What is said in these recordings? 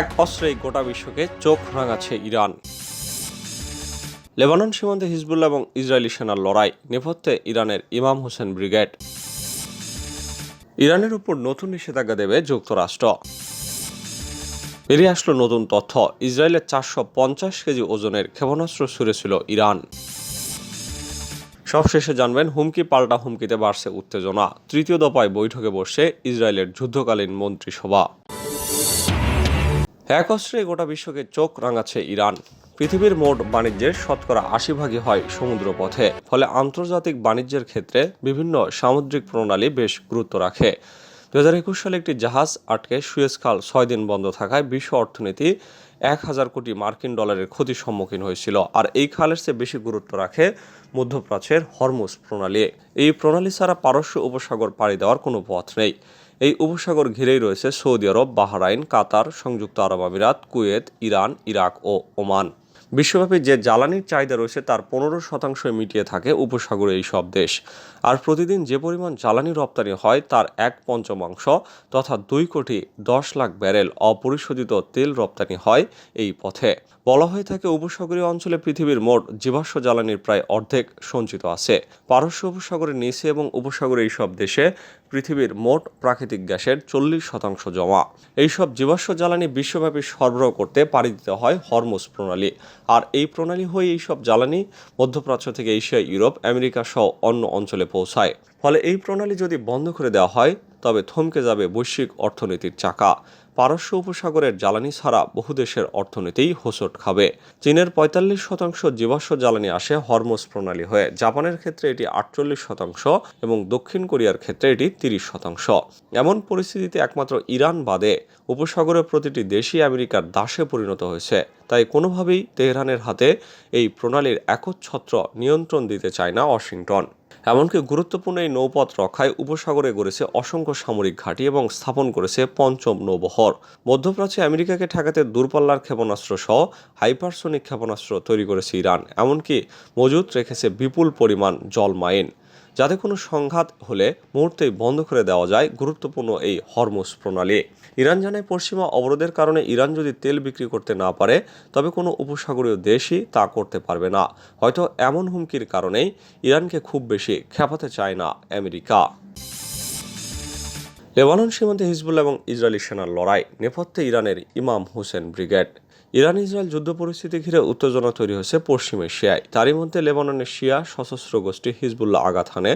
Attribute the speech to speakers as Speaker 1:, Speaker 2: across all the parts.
Speaker 1: এক অস্ত্রেই গোটা বিশ্বকে চোখ রাঙাচ্ছে ইরান লেবানন সীমান্তে হিজবুল্লাহ এবং ইসরায়েলি সেনার লড়াই নেপথ্যে ইরানের ইমাম হোসেন ব্রিগেড ইরানের উপর নতুন নিষেধাজ্ঞা দেবে যুক্তরাষ্ট্র বেরিয়ে আসলো নতুন তথ্য ইসরায়েলের চারশো পঞ্চাশ কেজি ওজনের ক্ষেপণাস্ত্র ছুড়েছিল ইরান সবশেষে জানবেন হুমকি পাল্টা হুমকিতে বাড়ছে উত্তেজনা তৃতীয় দফায় বৈঠকে বসে ইসরায়েলের যুদ্ধকালীন মন্ত্রিসভা এক অস্ত্রে গোটা বিশ্বকে চোখ রাঙাচ্ছে ইরান পৃথিবীর মোট বাণিজ্যের শতকরা আশি ভাগই হয় সমুদ্র পথে ফলে আন্তর্জাতিক বাণিজ্যের ক্ষেত্রে বিভিন্ন সামুদ্রিক প্রণালী বেশ গুরুত্ব রাখে দু হাজার একুশ সালে একটি জাহাজ আটকে সুয়েজ খাল ছয় দিন বন্ধ থাকায় বিশ্ব অর্থনীতি এক হাজার কোটি মার্কিন ডলারের ক্ষতির সম্মুখীন হয়েছিল আর এই খালের চেয়ে বেশি গুরুত্ব রাখে মধ্যপ্রাচ্যের হরমুজ প্রণালী এই প্রণালী ছাড়া পারস্য উপসাগর পাড়ি দেওয়ার কোনো পথ নেই এই উপসাগর ঘিরেই রয়েছে সৌদি আরব বাহরাইন কাতার সংযুক্ত আরব আমিরাত কুয়েত ইরান ইরাক ও ওমান বিশ্বব্যাপী যে জ্বালানির চাহিদা রয়েছে তার পনেরো শতাংশ মিটিয়ে থাকে উপসাগরে এই সব দেশ আর প্রতিদিন যে পরিমাণ জ্বালানি রপ্তানি হয় তার এক পঞ্চমাংশ তথা দুই কোটি দশ লাখ ব্যারেল অপরিশোধিত তেল রপ্তানি হয় এই পথে বলা হয়ে থাকে উপসাগরীয় অঞ্চলে পৃথিবীর মোট জীবাশ্ম জ্বালানির প্রায় অর্ধেক সঞ্চিত আছে পারস্য উপসাগরের নিচে এবং উপসাগরে এই সব দেশে পৃথিবীর মোট প্রাকৃতিক গ্যাসের চল্লিশ শতাংশ জমা এইসব জীবাশ্ম জ্বালানি বিশ্বব্যাপী সরবরাহ করতে পাড়ি দিতে হয় হরমোস প্রণালী আর এই প্রণালী হয়ে এইসব জ্বালানি মধ্যপ্রাচ্য থেকে এশিয়া ইউরোপ আমেরিকা সহ অন্য অঞ্চলে পৌঁছায় ফলে এই প্রণালী যদি বন্ধ করে দেওয়া হয় তবে থমকে যাবে বৈশ্বিক অর্থনীতির চাকা পারস্য উপসাগরের জ্বালানি ছাড়া বহু দেশের অর্থনীতিই হোসট খাবে চীনের পঁয়তাল্লিশ শতাংশ জীবাশ্ম জ্বালানি আসে হরমোজ প্রণালী হয়ে জাপানের ক্ষেত্রে এটি আটচল্লিশ শতাংশ এবং দক্ষিণ কোরিয়ার ক্ষেত্রে এটি তিরিশ শতাংশ এমন পরিস্থিতিতে একমাত্র ইরান বাদে উপসাগরের প্রতিটি দেশই আমেরিকার দাসে পরিণত হয়েছে তাই কোনোভাবেই তেহরানের হাতে এই প্রণালীর একচ্ছত্র নিয়ন্ত্রণ দিতে চায় না ওয়াশিংটন এমনকি গুরুত্বপূর্ণ এই নৌপথ রক্ষায় উপসাগরে গড়েছে অসংখ্য সামরিক ঘাঁটি এবং স্থাপন করেছে পঞ্চম নৌবহর মধ্যপ্রাচ্যে আমেরিকাকে ঠেকাতে দূরপাল্লার ক্ষেপণাস্ত্র সহ হাইপারসোনিক ক্ষেপণাস্ত্র তৈরি করেছে ইরান এমনকি মজুত রেখেছে বিপুল পরিমাণ জলমাইন যাতে কোনো সংঘাত হলে মুহূর্তেই বন্ধ করে দেওয়া যায় গুরুত্বপূর্ণ এই হরমোস প্রণালী ইরান জানায় পশ্চিমা অবরোধের কারণে ইরান যদি তেল বিক্রি করতে না পারে তবে কোনো উপসাগরীয় দেশই তা করতে পারবে না হয়তো এমন হুমকির কারণেই ইরানকে খুব বেশি খেপাতে চায় না আমেরিকা লেবানন সীমান্তে হিজবুল্লাহ এবং ইসরায়েলি সেনার লড়াই নেপথ্যে ইরানের ইমাম হোসেন ব্রিগেড ইরান ইসরায়েল যুদ্ধ পরিস্থিতি ঘিরে উত্তেজনা তৈরি হয়েছে পশ্চিম এশিয়ায় তারই মধ্যে লেবাননের শিয়া সশস্ত্র গোষ্ঠী হিজবুল্লাহ আগাথানে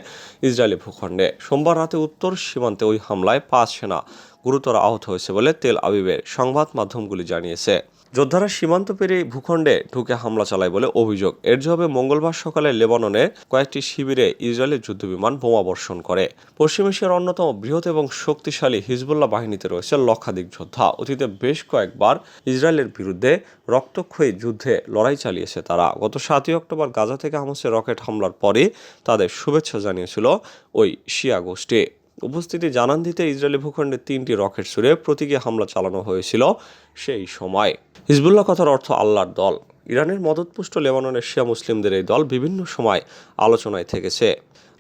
Speaker 1: ইসরায়েলি ভূখণ্ডে সোমবার রাতে উত্তর সীমান্তে ওই হামলায় পাঁচ সেনা গুরুতর আহত হয়েছে বলে তেল আবিবের সংবাদ মাধ্যমগুলি জানিয়েছে যোদ্ধারা সীমান্ত পেরিয়ে ভূখণ্ডে ঢুকে হামলা চালায় বলে অভিযোগ এর জবাবে মঙ্গলবার সকালে লেবাননে কয়েকটি শিবিরে ইসরায়েলের যুদ্ধবিমান বোমা বর্ষণ করে পশ্চিম এশিয়ার অন্যতম বৃহৎ এবং শক্তিশালী হিজবুল্লাহ বাহিনীতে রয়েছে লক্ষাধিক যোদ্ধা অতীতে বেশ কয়েকবার ইসরায়েলের বিরুদ্ধে রক্তক্ষয়ী যুদ্ধে লড়াই চালিয়েছে তারা গত সাতই অক্টোবর গাজা থেকে হামসে রকেট হামলার পরে তাদের শুভেচ্ছা জানিয়েছিল ওই শিয়া গোষ্ঠী উপস্থিতি জানান দিতে ইসরায়েলি ভূখণ্ডে তিনটি রকেট ছুড়ে প্রতীকী হামলা চালানো হয়েছিল সেই সময় হিজবুল্লাহ কথার অর্থ আল্লাহর দল ইরানের মদতপুষ্ট লেবাননের শিয়া মুসলিমদের এই দল বিভিন্ন সময় আলোচনায় থেকেছে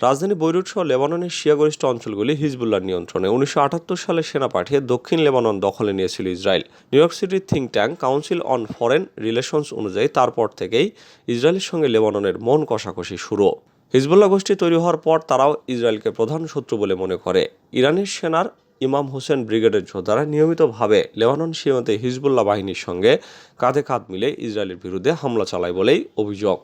Speaker 1: রাজধানী বৈরুট সহ লেবাননের শিয়াগরিষ্ঠ অঞ্চলগুলি হিজবুল্লাহ নিয়ন্ত্রণে উনিশশো সালে সেনা পাঠিয়ে দক্ষিণ লেবানন দখলে নিয়েছিল ইসরায়েল নিউ ইয়র্ক সিটির think tank council on foreign relations অনুযায়ী তারপর থেকেই ইসরায়েলের সঙ্গে লেবাননের মন কষাকষি শুরু হিজবুল্লাহ গোষ্ঠী তৈরি হওয়ার পর তারাও ইসরায়েলকে প্রধান শত্রু বলে মনে করে ইরানের সেনার ইমাম হোসেন ব্রিগেডের যোদ্ধারা নিয়মিতভাবে লেবানন সীমান্তে হিজবুল্লাহ বাহিনীর সঙ্গে কাঁধে কাঁধ মিলে ইসরায়েলের বিরুদ্ধে হামলা চালায় বলেই অভিযোগ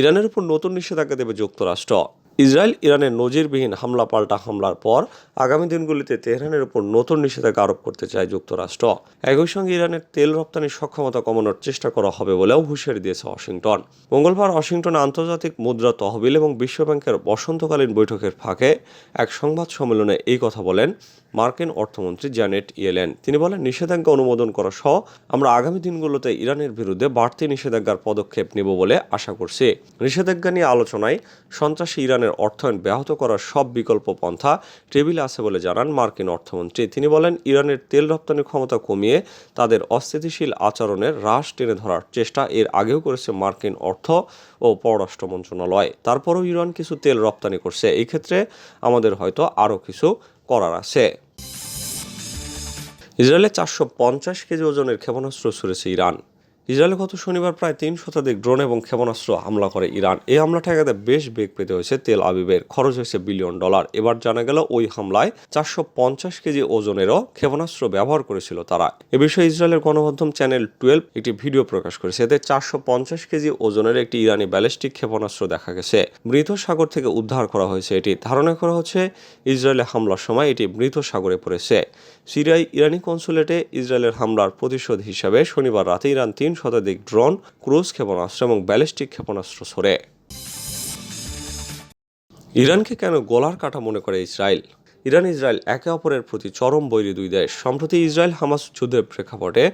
Speaker 1: ইরানের উপর নতুন নিষেধাজ্ঞা দেবে যুক্তরাষ্ট্র ইসরায়েল ইরানের নজিরবিহীন হামলা পাল্টা হামলার পর আগামী দিনগুলিতে তেহরানের উপর নতুন নিষেধাজ্ঞা আরোপ করতে চায় যুক্তরাষ্ট্র একই সঙ্গে ইরানের তেল রপ্তানির সক্ষমতা কমানোর চেষ্টা করা হবে বলেও হুঁশিয়ারি দিয়েছে ওয়াশিংটন মঙ্গলবার ওয়াশিংটনে আন্তর্জাতিক মুদ্রা তহবিল এবং বিশ্বব্যাংকের বসন্তকালীন বৈঠকের ফাঁকে এক সংবাদ সম্মেলনে এই কথা বলেন মার্কিন অর্থমন্ত্রী জ্যানেট ইয়েলেন তিনি বলেন নিষেধাজ্ঞা অনুমোদন করা সহ আমরা আগামী দিনগুলোতে ইরানের বিরুদ্ধে বাড়তি নিষেধাজ্ঞার পদক্ষেপ নেব বলে আশা করছি নিষেধাজ্ঞা নিয়ে আলোচনায় সন্ত্রাসী ইরানের ইরানের অর্থায়ন ব্যাহত করার সব বিকল্প পন্থা টেবিলে আছে বলে জানান মার্কিন অর্থমন্ত্রী তিনি বলেন ইরানের তেল রপ্তানি ক্ষমতা কমিয়ে তাদের অস্থিতিশীল আচরণের হ্রাস টেনে ধরার চেষ্টা এর আগেও করেছে মার্কিন অর্থ ও পররাষ্ট্র মন্ত্রণালয় তারপরও ইরান কিছু তেল রপ্তানি করছে এই ক্ষেত্রে আমাদের হয়তো আরও কিছু করার আছে ইসরায়েলে চারশো পঞ্চাশ কেজি ওজনের ক্ষেপণাস্ত্র ছুড়েছে ইরান ইসরায়েল গত শনিবার প্রায় তিন শতাধিক ড্রোন এবং ক্ষেপণাস্ত্র হামলা করে ইরান এই হামলা ঠেকাতে বেশ বেগ পেতে হয়েছে তেল আবিবের খরচ হয়েছে বিলিয়ন ডলার এবার জানা গেল ওই হামলায় চারশো পঞ্চাশ কেজি ওজনেরও ক্ষেপণাস্ত্র ব্যবহার করেছিল তারা এ বিষয়ে ইসরায়েলের গণমাধ্যম চ্যানেল টুয়েলভ একটি ভিডিও প্রকাশ করেছে এতে চারশো পঞ্চাশ কেজি ওজনের একটি ইরানি ব্যালিস্টিক ক্ষেপণাস্ত্র দেখা গেছে মৃত সাগর থেকে উদ্ধার করা হয়েছে এটি ধারণা করা হচ্ছে ইসরায়েলে হামলার সময় এটি মৃত সাগরে পড়েছে সিরিয়ায় ইরানি কনসুলেটে ইসরায়েলের হামলার প্রতিশোধ হিসাবে শনিবার রাতে ইরান তিন শতাধিক ড্রোন ক্রুজ ক্ষেপণাস্ত্র এবং ব্যালিস্টিক ক্ষেপণাস্ত্র সরে ইরানকে কেন গোলার কাটা মনে করে ইসরায়েল ইরান ইসরায়েল একে অপরের প্রতি চরম বৈরী দুই দেশ সম্প্রতি ইসরায়েল হামাস যুদ্ধের প্রেক্ষাপটে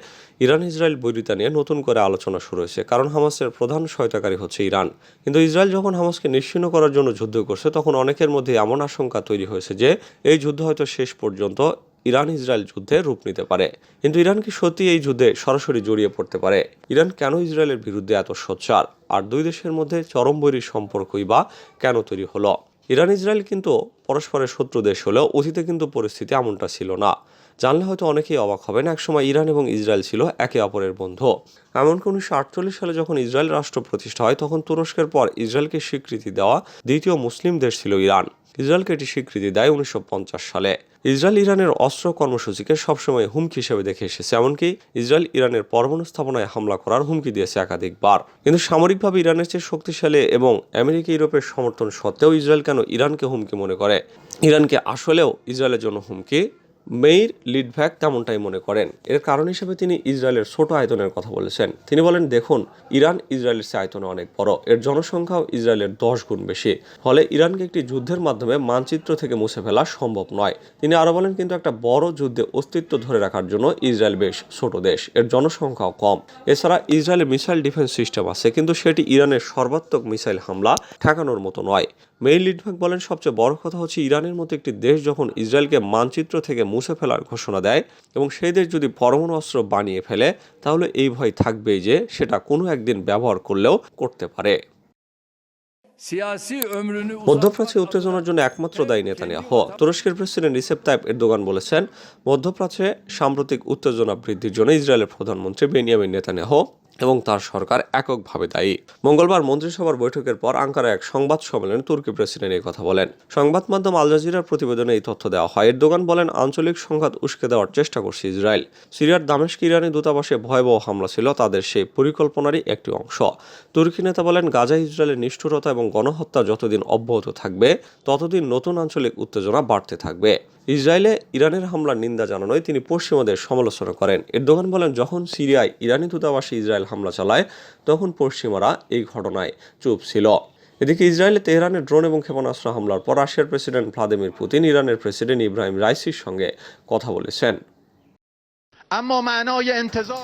Speaker 1: ইরান ইসরায়েল বৈরিতা নিয়ে নতুন করে আলোচনা শুরু হয়েছে কারণ হামাসের প্রধান সহায়তাকারী হচ্ছে ইরান কিন্তু ইসরায়েল যখন হামাসকে নিশ্চিন্ন করার জন্য যুদ্ধ করছে তখন অনেকের মধ্যে এমন আশঙ্কা তৈরি হয়েছে যে এই যুদ্ধ হয়তো শেষ পর্যন্ত ইরান ইসরায়েল যুদ্ধে রূপ নিতে পারে কিন্তু ইরান কি সত্যি এই যুদ্ধে সরাসরি জড়িয়ে পড়তে পারে ইরান কেন ইসরায়েলের বিরুদ্ধে এত সোচ্চার আর দুই দেশের মধ্যে চরম বৈরী সম্পর্কই বা কেন তৈরি হলো ইরান ইসরায়েল কিন্তু পরস্পরের শত্রু দেশ হলেও অতীতে কিন্তু পরিস্থিতি এমনটা ছিল না জানলে হয়তো অনেকেই অবাক হবেন একসময় ইরান এবং ইসরায়েল ছিল একে অপরের বন্ধু এমনকি উনিশশো আটচল্লিশ সালে যখন ইসরায়েল রাষ্ট্র প্রতিষ্ঠা হয় তখন তুরস্কের পর ইসরায়েলকে স্বীকৃতি দেওয়া দ্বিতীয় মুসলিম দেশ ছিল ইরান ইসরায়েলকে এটি স্বীকৃতি দেয় উনিশশো সালে ইসরায়েল ইরানের অস্ত্র কর্মসূচিকে সবসময় হুমকি হিসেবে দেখে এসেছে এমনকি ইসরায়েল ইরানের পরমাণু স্থাপনায় হামলা করার হুমকি দিয়েছে একাধিকবার কিন্তু সামরিকভাবে ইরানের চেয়ে শক্তিশালী এবং আমেরিকা ইউরোপের সমর্থন সত্ত্বেও ইসরায়েল কেন ইরানকে হুমকি মনে করে ইরানকে আসলেও ইসরায়েলের জন্য হুমকি মেয়ের লিডভ্যাক তেমনটাই মনে করেন এর কারণ হিসেবে তিনি ইসরায়েলের ছোট আয়তনের কথা বলেছেন তিনি বলেন দেখুন ইরান ইসরায়েলের চেয়ে আয়তন অনেক বড় এর জনসংখ্যাও ইসরায়েলের দশ গুণ বেশি ফলে ইরানকে একটি যুদ্ধের মাধ্যমে মানচিত্র থেকে মুছে ফেলা সম্ভব নয় তিনি আরও বলেন কিন্তু একটা বড় যুদ্ধে অস্তিত্ব ধরে রাখার জন্য ইসরায়েল বেশ ছোট দেশ এর জনসংখ্যাও কম এছাড়া ইসরায়েলের মিসাইল ডিফেন্স সিস্টেম আছে কিন্তু সেটি ইরানের সর্বাত্মক মিসাইল হামলা ঠেকানোর মতো নয় মেইর লিডভাগ বলেন সবচেয়ে বড় কথা হচ্ছে ইরানের মতো একটি দেশ যখন ইসরায়েলকে মানচিত্র থেকে মুছে ফেলার ঘোষণা দেয় এবং সেই দেশ যদি পরমাণু অস্ত্র বানিয়ে ফেলে তাহলে এই ভয় থাকবেই যে সেটা কোনো একদিন ব্যবহার করলেও করতে পারে মধ্যপ্রাচ্যে উত্তেজনার জন্য একমাত্র দায়ী নেতা হওয়া তুরস্কের প্রেসিডেন্ট রিসেপ তাইপ এরদোগান বলেছেন মধ্যপ্রাচ্যে সাম্প্রতিক উত্তেজনা বৃদ্ধির জন্য ইসরায়েলের প্রধানমন্ত্রী বেনিয়ামিন নেতানিয়াহ এবং তার সরকার এককভাবে দায়ী মঙ্গলবার মন্ত্রিসভার বৈঠকের পর আঙ্কারা এক সংবাদ সম্মেলনে তুর্কি প্রেসিডেন্ট এই কথা বলেন সংবাদ মাধ্যম আল জাজিরার প্রতিবেদনে এই তথ্য দেওয়া হয় এরদোগান বলেন আঞ্চলিক সংঘাত উস্কে দেওয়ার চেষ্টা করছে ইসরায়েল সিরিয়ার দামেশ ইরানি দূতাবাসে ভয়াবহ হামলা ছিল তাদের সেই পরিকল্পনারই একটি অংশ তুর্কি নেতা বলেন গাজা ইসরায়েলের নিষ্ঠুরতা এবং গণহত্যা যতদিন অব্যাহত থাকবে ততদিন নতুন আঞ্চলিক উত্তেজনা বাড়তে থাকবে ইসরায়েলে ইরানের হামলার নিন্দা জানানোয় তিনি পশ্চিমাদের সমালোচনা করেন এরদোগান বলেন যখন সিরিয়ায় ইরানি দূতাবাসে ইসরায়েল ইসরায়েল হামলা চালায় তখন পশ্চিমারা এই ঘটনায় চুপ ছিল এদিকে ইসরায়েলে তেহরানের ড্রোন এবং ক্ষেপণাস্ত্র হামলার পর রাশিয়ার প্রেসিডেন্ট ভ্লাদিমির পুতিন ইরানের প্রেসিডেন্ট ইব্রাহিম রাইসির সঙ্গে কথা বলেছেন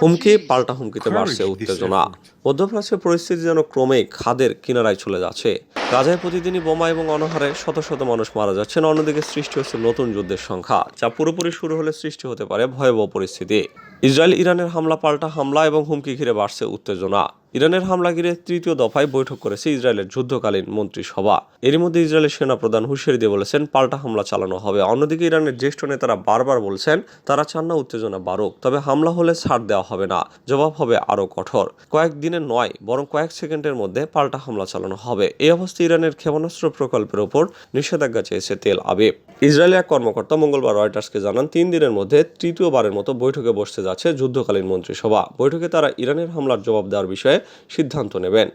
Speaker 1: হুমকি পাল্টা হুমকিতে বাড়ছে উত্তেজনা মধ্যপ্রাচ্যের পরিস্থিতি যেন ক্রমেই খাদের কিনারায় চলে যাচ্ছে গাজায় প্রতিদিনই বোমা এবং অনাহারে শত শত মানুষ মারা যাচ্ছেন অন্যদিকে সৃষ্টি হচ্ছে নতুন যুদ্ধের সংখ্যা যা পুরোপুরি শুরু হলে সৃষ্টি হতে পারে ভয়াবহ পরিস্থিতি ইসরায়েল ইরানের হামলা পাল্টা হামলা এবং হুমকি ঘিরে বাড়ছে উত্তেজনা ইরানের হামলা ঘিরে তৃতীয় দফায় বৈঠক করেছে ইসরায়েলের যুদ্ধকালীন মন্ত্রিসভা এরই মধ্যে ইসরায়েলের সেনাপ্রধান হুশিয়ারি দিয়ে বলেছেন পাল্টা হামলা চালানো হবে অন্যদিকে ইরানের জ্যেষ্ঠ নেতারা বারবার বলছেন তারা চান না উত্তেজনা বাড়ুক তবে হামলা হলে ছাড় দেওয়া হবে না জবাব হবে আরও কঠোর কয়েক দিনে নয় বরং কয়েক সেকেন্ডের মধ্যে পাল্টা হামলা চালানো হবে এই অবস্থায় ইরানের ক্ষেপণাস্ত্র প্রকল্পের ওপর নিষেধাজ্ঞা চেয়েছে তেল আবিব ইসরায়েলের এক কর্মকর্তা মঙ্গলবার রয়টার্সকে জানান তিন দিনের মধ্যে তৃতীয়বারের মতো বৈঠকে বসতে যাচ্ছে যুদ্ধকালীন মন্ত্রিসভা বৈঠকে তারা ইরানের হামলার জবাব দেওয়ার বিষয়ে সিদ্ধান্ত নেবেন